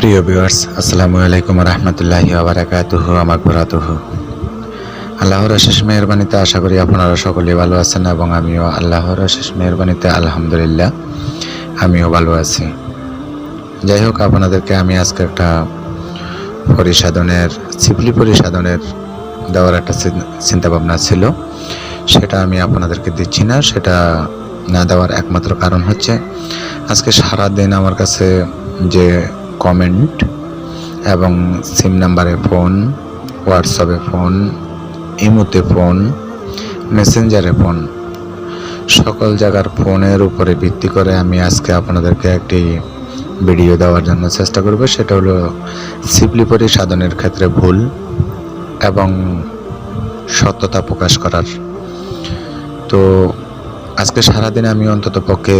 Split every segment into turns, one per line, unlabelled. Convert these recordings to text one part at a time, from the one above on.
প্রিয় ভিউয়ার্স আসসালামু আলাইকুম রহমতুল্লাহি আবরাকাতুহু আমাকবরাতুহু আল্লাহর অশেষ মেহরবানিতে আশা করি আপনারা সকলে ভালো আছেন এবং আমিও আল্লাহর অশেষ মেহরবানিতে আলহামদুলিল্লাহ, আমিও ভালো আছি। যাই হোক, আপনাদেরকে আমি আজকে একটা পরিসাধনের সিপলি পরিসাধনের দেওয়ার একটা চিন্তাভাবনা ছিল। সেটা আমি আপনাদেরকে দিচ্ছি না, সেটা না দেওয়ার একমাত্র কারণ হচ্ছে, আজকে সারা দিন আমার কাছে যে কমেন্ট এবং সিম নাম্বারে ফোন হোয়াটসঅ্যাপে ফোন ইমোতে ফোন মেসেঞ্জারে ফোন সকল জায়গার ফোনের উপরে ভিত্তি করে আমি আজকে আপনাদেরকে একটি ভিডিও দেওয়ার জন্য চেষ্টা করব। সেটা হলো সিপলিপরি সাধনের ক্ষেত্রে ভুল এবং সত্যতা প্রকাশ করার। তো আজকে সারাদিন আমি অন্তত পক্ষে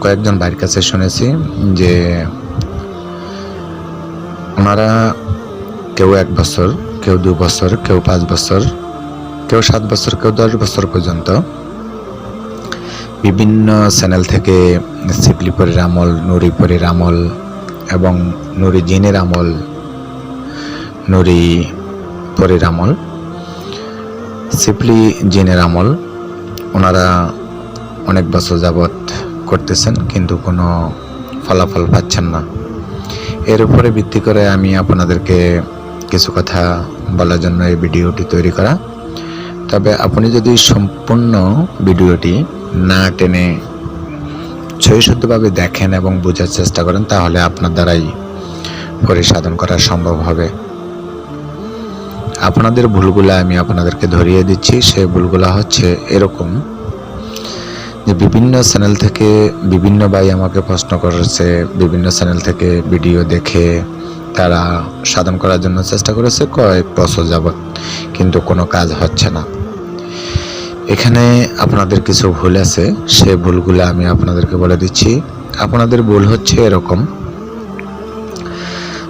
কয়েকজন ভাইয়ের কাছে শুনেছি যে ওনারা কেউ এক বছর, কেউ দু বছর, কেউ পাঁচ বছর, কেউ সাত বছর, কেউ দশ বছর পর্যন্ত বিভিন্ন চ্যানেল থেকে সিপলিপরের আমল নুরিপরের আমল এবং নুরি জিনের আমল নুরি পরের আমল সিপলি জিনের আমল, ওনারা অনেক বছর যাবৎ করতেছেন, কিন্তু কোনো ফলাফল পাচ্ছেন না। এর উপরে ভিত্তি করে আমি আপনাদেরকে কিছু কথা বলার জন্য এই ভিডিওটি তৈরি করা। তবে আপনি যদি সম্পূর্ণ ভিডিওটি না টেনে সহিশুদ্ধভাবে দেখেন এবং বোঝার চেষ্টা করেন, তাহলে আপনার দ্বারাই পরিসাধন করা সম্ভব হবে। আপনাদের ভুলগুলো আমি আপনাদেরকে ধরিয়ে দিচ্ছি। সেই ভুলগুলো হচ্ছে এরকম বিভিন্ন চ্যানেল থেকে বিভিন্ন ভাই আমাকে প্রশ্ন করেছে, বিভিন্ন চ্যানেল থেকে ভিডিও দেখে তারা সাধন করার জন্য চেষ্টা করেছে, কয়েক বছর যাবৎ কিন্তু কোনো কাজ হচ্ছে না। এখানে আপনাদের কিছু ভুল আছে, সে ভুলগুলো আমি আপনাদেরকে বলে দিচ্ছি। আপনাদের ভুল হচ্ছে এরকম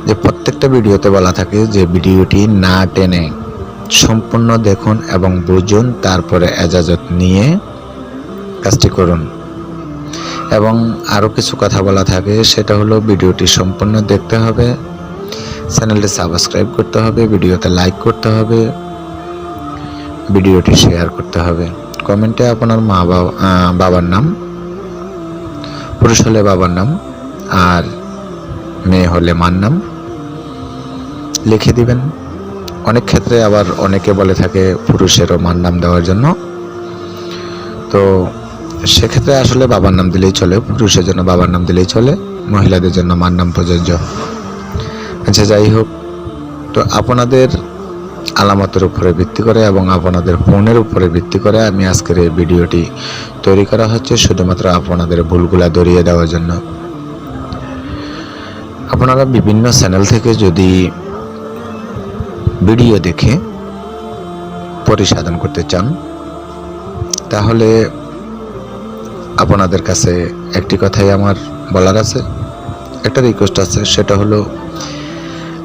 যে প্রত্যেকটা ভিডিওতে বলা থাকে যে ভিডিওটি না টেনে সম্পূর্ণ দেখুন এবং বুঝুন, তারপরে এজাজত নিয়ে কাজটি করুন। এবং আরও কিছু কথা বলা থাকে, সেটা হলো ভিডিওটি সম্পূর্ণ দেখতে হবে, চ্যানেলটি সাবস্ক্রাইব করতে হবে, ভিডিওতে লাইক করতে হবে, ভিডিওটি শেয়ার করতে হবে। কমেন্টে আপনার মা বাবা বাবার নাম, পুরুষ হলে বাবার নাম, আর মেয়ে হলে মার নাম লিখে দিবেন। অনেক ক্ষেত্রে আবার অনেকে বলে থাকে পুরুষেরও মার নাম দেওয়ার জন্য। তো সেক্ষেত্রে আসলে বাবার নাম দিলেই চলে, পুরুষের জন্য বাবার নাম দিলেই চলে, মহিলাদের জন্য মার নাম প্রযোজ্য। আচ্ছা যাই হোক, তো আপনাদের আলামতের উপরে ভিত্তি করে এবং আপনাদের ফোনের উপরে ভিত্তি করে আমি আজকের এই ভিডিওটি তৈরি করা হচ্ছে শুধুমাত্র আপনাদের ভুলগুলা ধরিয়ে দেওয়ার জন্য। আপনারা বিভিন্ন চ্যানেল থেকে যদি ভিডিও দেখে পরিসাধন করতে চান, তাহলে আপনাদের কাছে একটি কথাই আমার বলার আছে। একটা রিকোয়েস্ট আছে, সেটা হলো,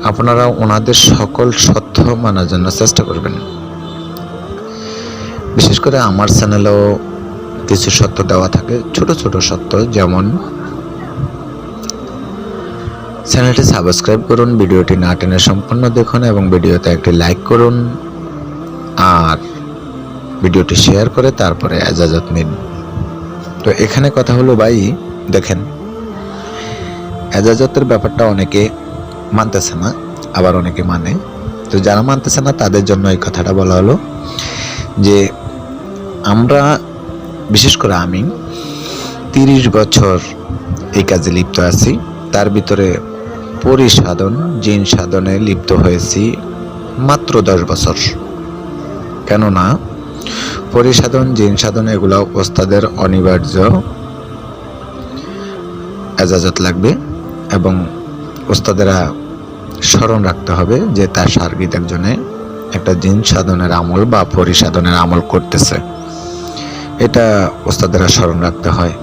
আপনারা ওনাদের সকল সত্য মানার জন্য চেষ্টা করবেন। বিশেষ করে আমার চ্যানেলেও কিছু সত্য দেওয়া থাকে, ছোট ছোট সত্য, যেমন চ্যানেলটি সাবস্ক্রাইব করুন, ভিডিওটি না টেনে সম্পূর্ণ দেখুন এবং ভিডিওতে একটি লাইক করুন, আর ভিডিওটি শেয়ার করে তারপরে এজাজত নিন। তো এখানে কথা হলো ভাই, দেখেন এজাজতের ব্যাপারটা অনেকে মানতেছে না, আবার অনেকে মানে। তো যারা মানতেছে না, তাদের জন্য এই কথাটা বলা হলো যে আমরা, বিশেষ করে আমি, তিরিশ বছর এই কাজে লিপ্ত আছি। তার ভিতরে পরিসাধন, জিন সাধনে লিপ্ত হয়েছি মাত্র দশ বছর। কেননা পরিসাধন, জিন সাধন, এগুলো ওস্তাদের অনিবার্য এজাজত লাগবে এবং ওস্তাদেরা স্মরণ রাখতে হবে যে তার সার্গিত একজনে একটা জিন সাধনের আমল বা পরিসাধনের আমল করতেছে। এটা ওস্তাদেরা স্মরণ রাখতে হয়।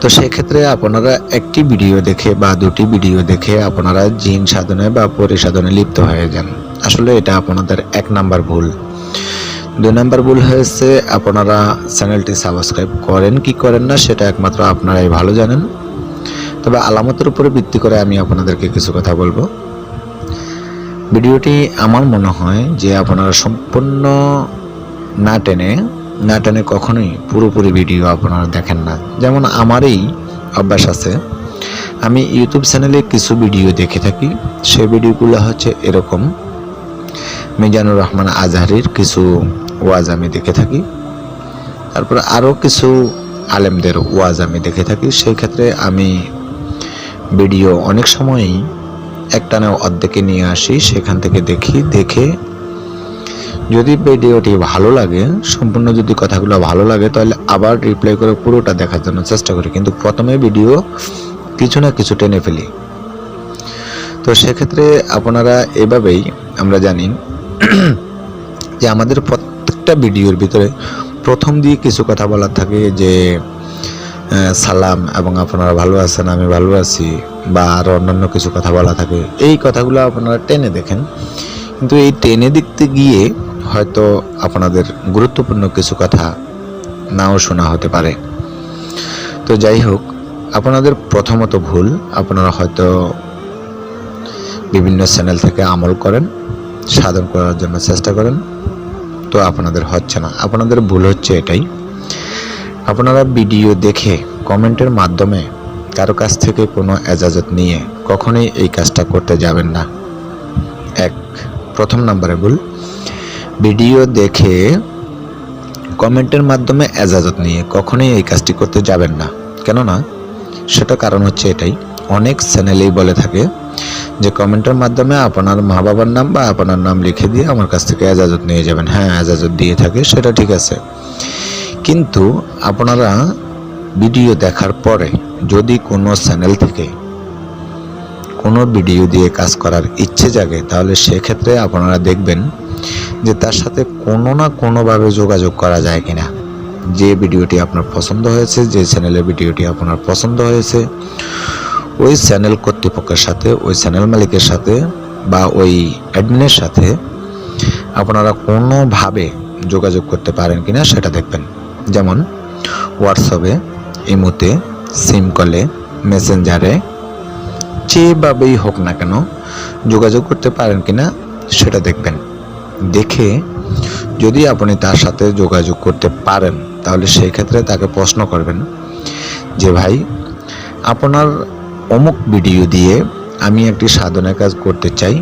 তো সেক্ষেত্রে আপনারা একটি ভিডিও দেখে বা দুটি ভিডিও দেখে আপনারা জিন সাধনে বা পরিসাধনে লিপ্ত হয়ে যান। আসলে এটা আপনাদের এক নাম্বার ভুল। দুই নাম্বার ভুল হয়েছে, আপনারা চ্যানেলটি সাবস্ক্রাইব করেন, কি করেন না সেটা একমাত্র আপনারাই ভালো জানেন। তবে আলামতের উপরে ভিত্তি করে আমি আপনাদেরকে কিছু কথা বলব। ভিডিওটি আমার মনে হয় যে আপনারা সম্পূর্ণ না টেনে না টেনে কখনোই পুরোপুরি ভিডিও আপনারা দেখেন না। যেমন আমারই অভ্যাস আছে, আমি ইউটিউব চ্যানেলে কিছু ভিডিও দেখে থাকি সেই ভিডিওগুলো হচ্ছে এরকম। মিজানুর রহমান আজহারির কিছু ওয়াজ আমি দেখে থাকি। তারপর আরও কিছু আলেমদের ওয়াজ আমি দেখে থাকি। সেই ক্ষেত্রে আমি ভিডিও অনেক সময়ই একটানা অর্ধেকে নিয়ে আসি, সেখান থেকে দেখি, দেখে যদি ভিডিওটি ভালো লাগে, সম্পূর্ণ যদি কথাগুলো ভালো লাগে, তাহলে আবার রিপ্লাই করে পুরোটা দেখার জন্য চেষ্টা করি। কিন্তু প্রথমে ভিডিও কিছু না কিছু টেনে ফেলি। তো সেক্ষেত্রে আপনারা এভাবেই, আমরা জানি যে আমাদের প্রত্যেকটা ভিডিওর ভিতরে প্রথম দিয়ে কিছু কথা বলার থাকে যে সালাম এবং আপনারা ভালো আছেন, আমি ভালো আছি, বা আরও অন্যান্য কিছু কথা বলা থাকে। এই কথাগুলো আপনারা টেনে দেখেন। কিন্তু এই টেনে দেখতে গিয়ে হয়তো আপনাদের গুরুত্বপূর্ণ কিছু কথা নাও শোনা হতে পারে। তো যাই হোক, আপনাদের প্রথমত ভুল, আপনারা হয়তো বিভিন্ন চ্যানেল থেকে আমল করেন, সাধন করার জন্য চেষ্টা করেন। তো আপনাদের হচ্ছে না। আপনাদের ভুল হচ্ছে এটাই। আপনারা ভিডিও দেখে কমেন্টের মাধ্যমে কারও কাছ থেকে কোনো এজাজত নিয়ে কখনোই এই কাজটা করতে যাবেন না। এক, প্রথম নম্বরে ভুল। ভিডিও দেখে কমেন্টের মাধ্যমে এজাজত নিয়ে কখনোই এই কাজটি করতে যাবেন না। কেননা সেটা কারণ হচ্ছে এটাই। অনেক চ্যানেলেই বলে থাকে যে কমেন্টের মাধ্যমে আপনার মা বাবার নাম বা আপনার নাম লিখে দিয়ে আমার কাছ থেকে এজাজত নিয়ে যাবেন। হ্যাঁ এজাজত দিয়ে থাকে, সেটা ঠিক আছে। কিন্তু আপনারা ভিডিও দেখার পরে যদি কোনো চ্যানেল থেকে কোনো ভিডিও দিয়ে কাজ করার ইচ্ছে জাগে, তাহলে সেক্ষেত্রে আপনারা দেখবেন যে তার সাথে কোনো না কোনোভাবে যোগাযোগ করা যায় কিনা। যে ভিডিওটি আপনার পছন্দ হয়েছে, যে চ্যানেলের ভিডিওটি আপনার পছন্দ হয়েছে ওই চ্যানেল কর্তৃপক্ষের সাথে, ওই চ্যানেল মালিকের সাথে বা ওই অ্যাডমিনের সাথে আপনারা কোনোভাবে যোগাযোগ করতে পারেন কিনা সেটা দেখবেন। যেমন হোয়াটসঅ্যাপে ইমোতে সিম কলে মেসেঞ্জারে যেভাবেই হোক না কেন যোগাযোগ করতে পারেন কিনা সেটা দেখবেন। দেখে যদি আপনি তার সাথে যোগাযোগ করতে পারেন, তাহলে সেই ক্ষেত্রে তাকে প্রশ্ন করবেন যে, ভাই, আপনার অমুক ভিডিও দিয়ে আমি একটি সাধনের কাজ করতে চাই।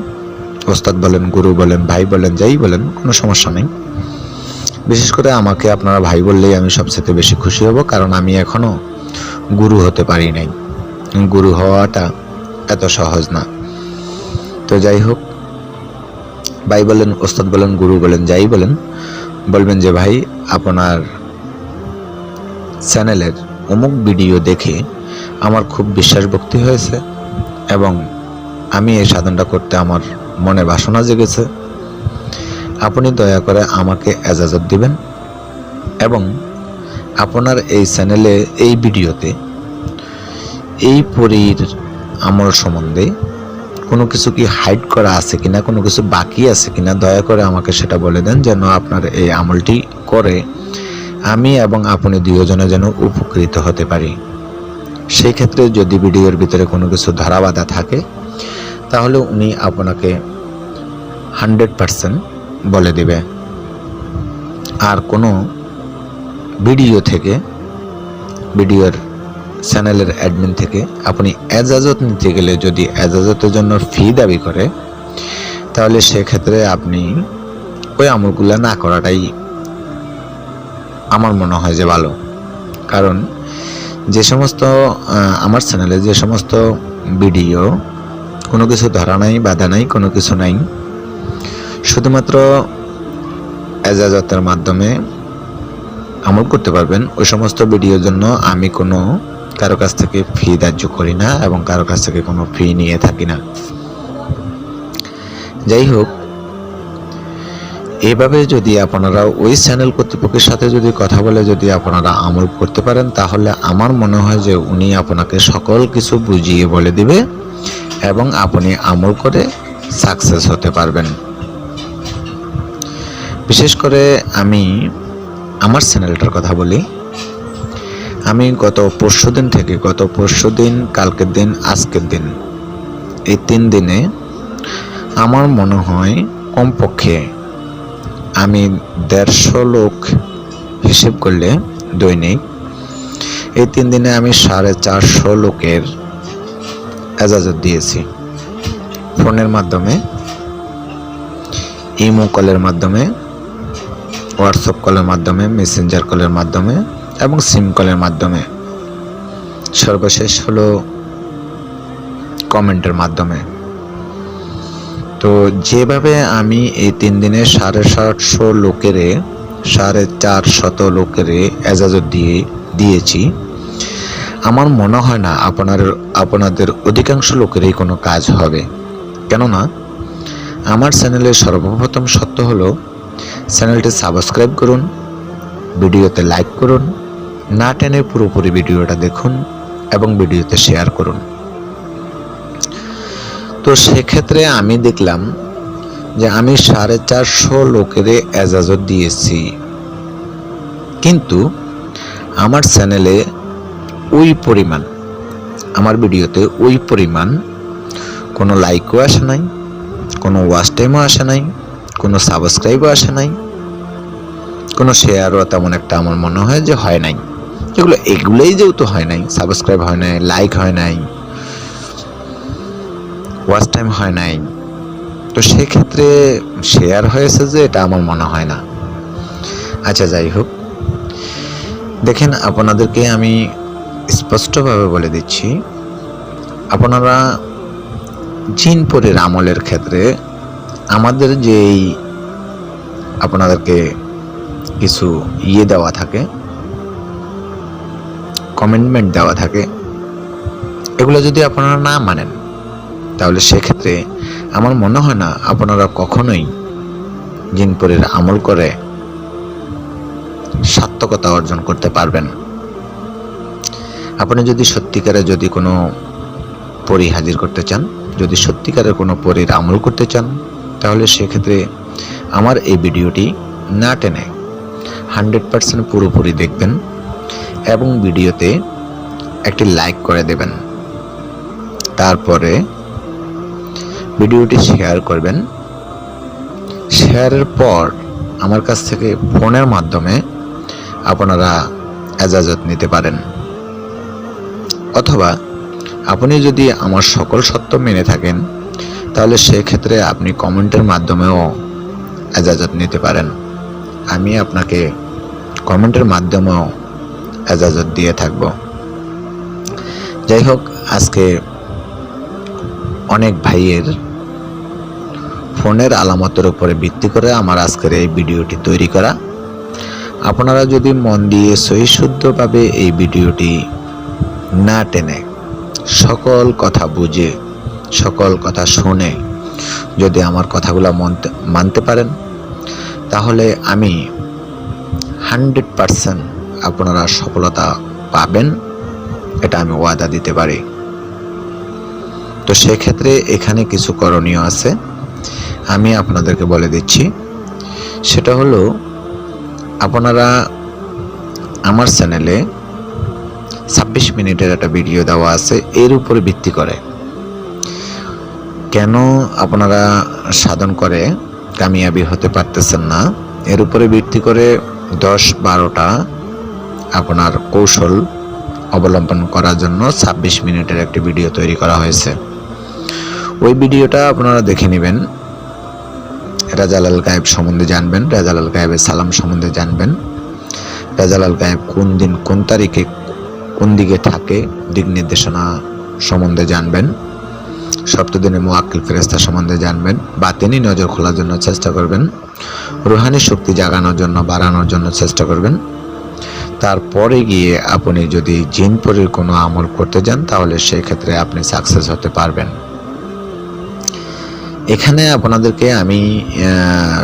ওস্তাদ বলেন, গুরু বলেন, ভাই বলেন, যাই বলেন, কোনো সমস্যা নেই। বিশেষ করে আমাকে আপনারা ভাই বললেই আমি সবচেয়ে বেশি খুশি হব, কারণ আমি এখনও গুরু হতে পারি নাই। গুরু হওয়াটা এত সহজ না। তো যাই হোক, ভাই বলেন, ওস্তাদ বলেন, গুরু বলেন, যাই বলেন, বলবেন যে ভাই, আপনার চ্যানেলের অমুক ভিডিও দেখে আমার খুব বিশ্বাস ভক্তি হয়েছে এবং আমি এই সাধনটা করতে আমার মনে বাসনা জেগেছে। আপনি দয়া করে আমাকে এজাজত দিবেন এবং আপনার এই চ্যানেলে, এই ভিডিওতে, এই পরীর আমল সম্বন্ধে কোনো কিছু কি হাইড করা আছে কিনা, কোনো কিছু বাকি আছে কিনা, দয়া করে আমাকে সেটা বলে দেন যেন আপনার এই আমলটি করে আমি এবং আপনি দুজনে যেন উপকৃত হতে পারি। সেই ক্ষেত্রে যদি ভিডিওর ভিতরে কোনো কিছু ধারাবাধা থাকে, তাহলে উনি আপনাকে হান্ড্রেড পারসেন্ট বলে দেবে। আর কোনো ভিডিও থেকে, ভিডিওর চ্যানেলের অ্যাডমিন থেকে আপনি এজাজত নিতে গেলে যদি এজাজতের জন্য ফি দাবি করে, তাহলে সেক্ষেত্রে আপনি ওই আমলগুলো না করাটাই আমার মনে হয় যে ভালো। কারণ যে সমস্ত আমার চ্যানেলে যে সমস্ত ভিডিও কোনো কিছু ধরা নাই, বাধা নাই, কোনো কিছু নাই। শুধুমাত্র এজাজতের মাধ্যমে আমল করতে পারবেন। ওই সমস্ত ভিডিওর জন্য আমি কোনো, কারও কাছ থেকে ফি ধার্য করি না এবং কারও কাছ থেকে কোনো ফি নিয়ে থাকি না। যাই হোক এভাবে যদি আপনারা ওই চ্যানেল কর্তৃপক্ষের সাথে যদি কথা বলে যদি আপনারা আমল করতে পারেন, তাহলে আমার মনে হয় যে উনি আপনাকে সকল কিছু বুঝিয়ে বলে দিবে এবং আপনি আমল করে সাকসেস হতে পারবেন। বিশেষ করে আমি আমার চ্যানেলটার কথা বলি। আমি গত পরশু দিন থেকে, গত পরশু দিন, কালকের দিন, আজকের দিন, এই তিন দিনে আমার মনে হয় কমপক্ষে আমি দেড়শো লোক হিসেব করলে দৈনিক, এই তিন দিনে আমি সাড়ে চারশো লোকের এজাজত দিয়েছি। ফোনের মাধ্যমে, ইমো কলের মাধ্যমে, হোয়াটসঅ্যাপ কলের মাধ্যমে, মেসেঞ্জার কলের মাধ্যমে এবং সিম কলের মাধ্যমে। সর্বশেষ হলো কমেন্টের মাধ্যমে। তো যেভাবে আমি এই তিন দিনে সাড়ে সাতশো লোকেরে, সাড়ে চার শত লোকেরে এজাজত দিয়ে, দিয়েছি। আমার মনে হয় না আপনার, আপনাদের অধিকাংশ লোকেরই কোনো কাজ হবে। কেননা, আমার চ্যানেলের সর্বপ্রথম সত্য হলো, চ্যানেলটি সাবস্ক্রাইব করুন, ভিডিওতে লাইক করুন, না টেনে পুরোপুরি ভিডিওটা দেখুন এবং ভিডিওতে শেয়ার করুন। তো সেক্ষেত্রে আমি দেখলাম যে আমি সাড়ে চারশো লোকের এজাজত দিয়েছি। কিন্তু আমার চ্যানেলে ওই পরিমাণ, আমার ভিডিওতে ওই পরিমাণ কোনো লাইকও আসে নাই, কোনো ওয়াচ টাইমও আসে নাই, কোনো সাবস্ক্রাইবও আসে নাই, কোনো শেয়ারও তেমন একটা আমার মনে হয় যে হয় নাই। এগুলো, এগুলোই যেহেতু হয় নাই, সাবস্ক্রাইব হয় নাই, লাইক হয় নাই ওয়াচ টাইম হয় নাই। তো সেক্ষেত্রে শেয়ার হয়েছে যে এটা আমার মনে হয় না। আচ্ছা যাই হোক। দেখেন, আপনাদেরকে আমি স্পষ্টভাবে বলে দিচ্ছি, আপনারা জিনপুরের আমলের ক্ষেত্রে আমাদের যেই আপনাদেরকে কিছু ইয়ে দেওয়া থাকে কমেন্টমেন্ট দেওয়া থাকে, এগুলো যদি আপনারা না মানেন তাহলে সেক্ষেত্রে আমার মনে হয় না আপনারা কখনোই জিনপুরের আমল করে সার্থকতা অর্জন করতে পারবেন। আপনি যদি সত্যিকারে যদি কোনো পরি হাজির করতে চান, যদি সত্যিকারের কোনো পরীর আমল করতে চান, তাহলে সেক্ষেত্রে আমার এই ভিডিওটি না টেনে হান্ড্রেড পার্সেন্ট পুরোপুরি দেখবেন এবং ভিডিওতে একটি লাইক করে দেবেন। তারপরে ভিডিওটি শেয়ার করবেন। শেয়ারের পর আমার কাছ থেকে ফোনের মাধ্যমে আপনারা এজাজত নিতে পারেন। অথবা আপনি যদি আমার সকল সত্য মেনে থাকেন, তাহলে সেক্ষেত্রে আপনি কমেন্টের মাধ্যমেও এজাজত নিতে পারেন। আমি আপনাকে কমেন্টের মাধ্যমেও এজাজত দিয়ে থাকব। যাই হোক, আজকে অনেক ভাইয়ের ফোনের আলামতের উপরে ভিত্তি করে আমার আজকের এই ভিডিওটি তৈরি করা। আপনারা যদি মন দিয়ে সহিশুদ্ধভাবে এই ভিডিওটি না টেনে সকল কথা বুঝে, সকল কথা শুনে যদি আমার কথাগুলো মানতে মানতে পারেন, তাহলে আমি হান্ড্রেড পারসেন্ট আপনারা সফলতা পাবেন, এটা আমি ওয়াদা দিতে পারি। তো সেক্ষেত্রে এখানে কিছু করণীয় আছে। আমি আপনাদেরকে বলে দিচ্ছি। সেটা হলো, আপনারা আমার চ্যানেলে ছাব্বিশ মিনিটের একটা ভিডিও দেওয়া আছে, এর উপরে ভিত্তি করে। কেন আপনারা সাধন করে, কামিয়াবি হতে পারতেছেন না? এর উপরে ভিত্তি করে দশ বারোটা আপনার কৌশল অবলম্বন করার জন্য ছাব্বিশ মিনিটের একটি ভিডিও তৈরি করা হয়েছে। ওই ভিডিওটা আপনারা দেখে নেবেন। রাজালাল গায়েব সম্বন্ধে জানবেন, রাজালাল গায়েবের সালাম সম্বন্ধে জানবেন। রাজালাল গায়েব কোন দিন, কোন তারিখে, কোন দিকে থাকে, দিক নির্দেশনা সম্বন্ধে জানবেন। সপ্তদিনে মোয়াক্কিল ফেরেস্তা সম্বন্ধে জানবেন। বাতেনি নজর খোলার জন্য চেষ্টা করবেন। রুহানি শক্তি জাগানোর জন্য, বাড়ানোর জন্য চেষ্টা করবেন। তারপরে গিয়ে আপনি যদি জিনপুরের কোনো আমল করতে যান, তাহলে সেই ক্ষেত্রে আপনি সাকসেস হতে পারবেন। এখানে আপনাদেরকে আমি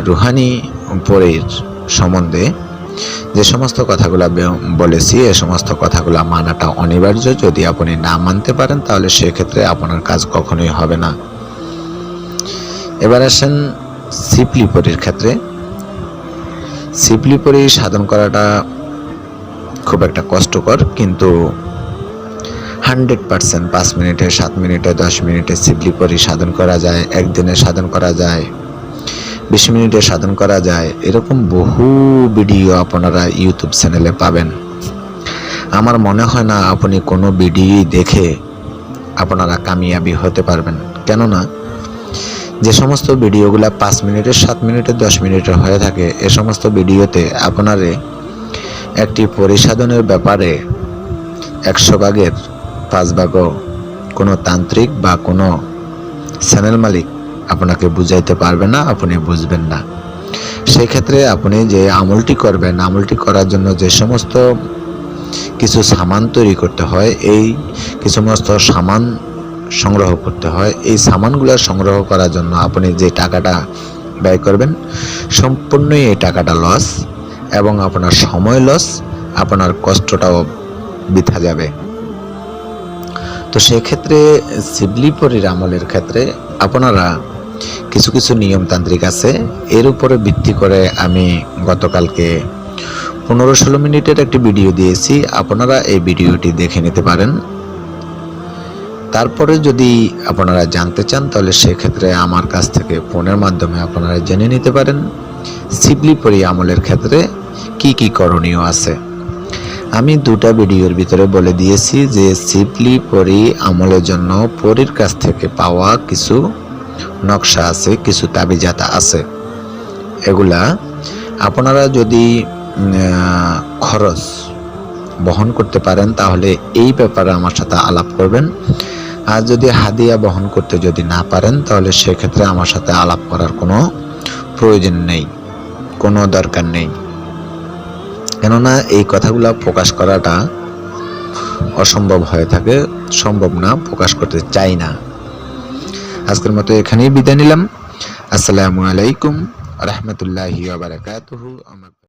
রুহানি পরের সম্বন্ধে যে সমস্ত কথাগুলো বলেছি, এ সমস্ত কথাগুলো মানাটা অনিবার্য। যদি আপনি না মানতে পারেন, তাহলে সেক্ষেত্রে আপনার কাজ কখনোই হবে না। এবার আসেন সিপলিপরির ক্ষেত্রে। সিপলিপরি সাধন করাটা খুব একটা কষ্টকর, কিন্তু হান্ড্রেড পার্সেন্ট পাঁচ মিনিটে, সাত মিনিটে, দশ মিনিটে সিবলি পরি সাধন করা যায়, একদিনে সাধন করা যায়, বিশ মিনিটে সাধন করা যায়। এরকম বহু ভিডিও আপনারা ইউটিউব চ্যানেলে পাবেন। আমার মনে হয় না আপনি কোনো ভিডিও দেখে আপনারা কামিয়াবি হতে পারবেন। কেননা, যে সমস্ত ভিডিওগুলো পাঁচ মিনিটের সাত মিনিটের দশ মিনিটের হয়ে থাকে, এ সমস্ত ভিডিওতে আপনারে একটি পরিসাধনের ব্যাপারে একশো ভাগের পাঁচ ভাগও কোনো তান্ত্রিক বা কোনো চ্যানেল মালিক আপনাকে বুঝাইতে পারবে না, আপনি বুঝবেন না। সেই ক্ষেত্রে আপনি যে আমলটি করবেন আমলটি করার জন্য যে সমস্ত কিছু সামান তৈরি করতে হয়, এই কিছু সমস্ত সামান সংগ্রহ করতে হয়, এই সামানগুলো সংগ্রহ করার জন্য আপনি যে টাকাটা ব্যয় করবেন, সম্পূর্ণই এই টাকাটা লস এবং আপনার সময় লস আপনার কষ্টটাও বৃথা যাবে। তো সেক্ষেত্রে শিবলি পরির আমলের ক্ষেত্রে আপনারা কিছু কিছু নিয়মতান্ত্রিক আছে। এর উপরে ভিত্তি করে আমি গতকালকে পনেরো ষোলো মিনিটের একটি ভিডিও দিয়েছি। আপনারা এই ভিডিওটি দেখে নিতে পারেন। তারপরে যদি আপনারা জানতে চান, তাহলে সেক্ষেত্রে আমার কাছ থেকে ফোনের মাধ্যমে আপনারা জেনে নিতে পারেন। শিবলি পরি আমলের ক্ষেত্রে কি কি করণীয় আছে? আমি দুটা ভিডিওর ভিতরে বলে দিয়েছি যে সিপলি পরি আমলের জন্য পরীর কাছ থেকে পাওয়া কিছু নকশা আছে, কিছু তাবিজাতা আছে। এগুলা আপনারা যদি খরচ বহন করতে পারেন, তাহলে এই ব্যাপারে আমার সাথে আলাপ করবেন। আর যদি হাদিয়া বহন করতে যদি না পারেন, তাহলে সেক্ষেত্রে আমার সাথে আলাপ করার কোনো প্রয়োজন নেই, কোনো দরকার নেই। কেননা এই কথাগুলো প্রকাশ করাটা অসম্ভব হয়ে থাকে, সম্ভব না, প্রকাশ করতে চাই না। আজকের মতো এখানেই বিদায় নিলাম। আসসালামু আলাইকুম রহমতুল্লাহি বারাকাতুহু। আমার